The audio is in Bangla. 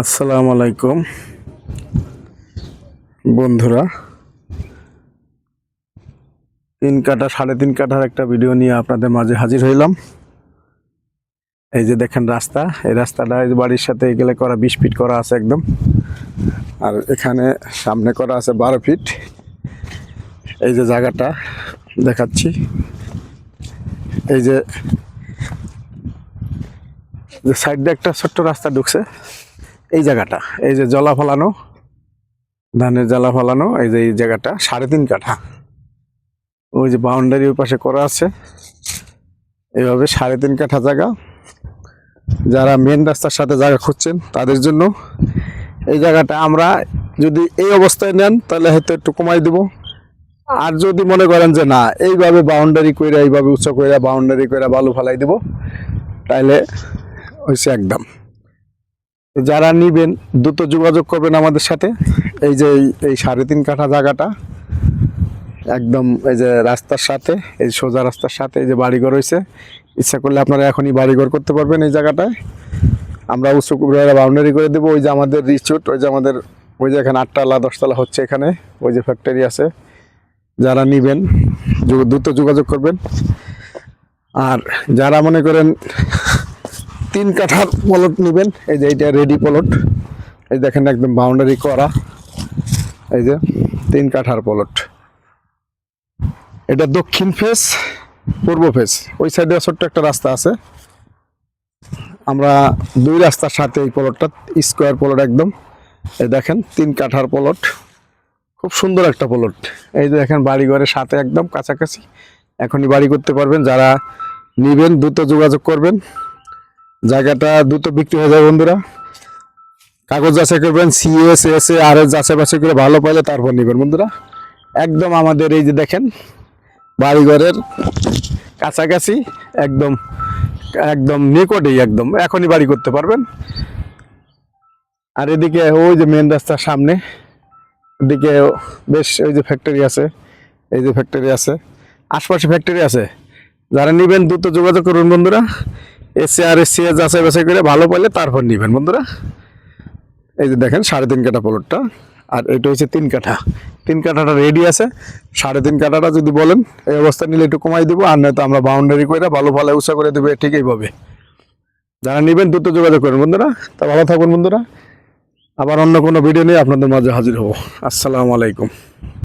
আসসালামু আলাইকুম। বন্ধুরা, তিন কাটা সাড়ে তিন কাঠার একটা ভিডিও নিয়ে আপনাদের মাঝে হাজির হইলাম। এই যে দেখেন রাস্তা, এই রাস্তাটা বাড়ির সাথে গেলে করা বিশ ফিট করা আছে একদম। আর এখানে সামনে করা আছে বারো ফিট এই যে জায়গাটা দেখাচ্ছি। এই যে সাইড একটা ছোট্ট রাস্তা ঢুকছে। এই জায়গাটা, এই যে জলা ফলানো, ধানের জ্বালা ফলানো, এই যে এই জায়গাটা, সাড়ে তিন কাঠা। ওই যে বাউন্ডারি ওই পাশে করা আছে এইভাবে সাড়ে তিন কাঠা জায়গা। যারা মেন রাস্তার সাথে জায়গা খুঁজছেন, তাদের জন্য এই জায়গাটা আমরা যদি এই অবস্থায় নেন, তাহলে হয়তো একটু কমাই দেব। আর যদি মনে করেন যে না, এইভাবে বাউন্ডারি কইরা, এইভাবে উঁচু কইরা বাউন্ডারি কইরা বালু ফালাই দিব তাহলে হয়েছে একদম। যারা নিবেন, দ্রুত যোগাযোগ করবেন আমাদের সাথে। এই যে এই- সাড়ে তিন কাঠা জায়গাটা, একদম এই যে রাস্তার সাথে, এই সোজা রাস্তার সাথে এই যে বাড়িঘর হয়েছে ইচ্ছা করলে আপনারা এখনই বাড়িঘর করতে পারবেন এই জায়গাটায়। আমরা উঁচু বাউন্ডারি করে দেবো, ওই যে আমাদের রিচুট ওই যে আমাদের ওই যে এখানে আটতলা, দশতলা হচ্ছে এখানে, ওই যে ফ্যাক্টরি আছে। যারা নিবেন দ্রুত যোগাযোগ করবেন। আর যারা মনে করেন তিন কাঠার পলট নেবেন। এই যে এইটা রেডি পলট। এই দেখেন একদম বাউন্ডারি করা। এই যে তিন কাঠার পলট। এটা দক্ষিণ ফেস পূর্ব ফেস ওই সাইডে ছোট্ট একটা রাস্তা আছে। আমরা দুই রাস্তার সাথে এই পলটটা স্কোয়ার পলট একদম। এই দেখেন, তিন কাঠার পলট। খুব সুন্দর একটা পলট। এই যে দেখেন, বাড়িঘরের সাথে একদম কাছাকাছি। এখনই বাড়ি করতে পারবেন। যারা নিবেন, দ্রুত যোগাযোগ করবেন। জায়গাটা দ্রুত বিক্রি হয়ে যাবে বন্ধুরা। কাগজ যাচাই করবেন CS S A R S যাচাই বাছাই করে ভালো পাইলে তারপর নেবেন বন্ধুরা। একদম আমাদের এই যে দেখেন, বাড়িঘরের কাছাকাছি, একদম একদম নিকটেই একদম, এখনই বাড়ি করতে পারবেন। আর এদিকে ওই যে মেন রাস্তার সামনে, এদিকে বেশ ওই যে ফ্যাক্টরি আছে, এই যে ফ্যাক্টরি আছে, আশপাশে ফ্যাক্টরি আছে। যারা নিবেন দ্রুত যোগাযোগ করুন বন্ধুরা। এসে আর এসে যাচাই বাছাই করে ভালো পাইলে তারপর নিবেন, বন্ধুরা। এই যে দেখেন, সাড়ে তিন কাঠা প্লটটা আর এটা হচ্ছে তিন কাঠা। তিন কাঠাটা রেডি আছে। সাড়ে তিন কাঠাটা যদি বলেন, এই অবস্থা নিলে একটু কমাই দিব, আর নয়তো আমরা বাউন্ডারি করে ভালো ভালো উৎসাহ করে দেবো ঠিক এইভাবে। যারা নেবেন, দ্রুত যোগাযোগ করুন, বন্ধুরা। তা ভালো থাকুন, বন্ধুরা। আবার অন্য কোনো ভিডিও নিয়ে আপনাদের মাঝে হাজির হব। আসসালামু আলাইকুম।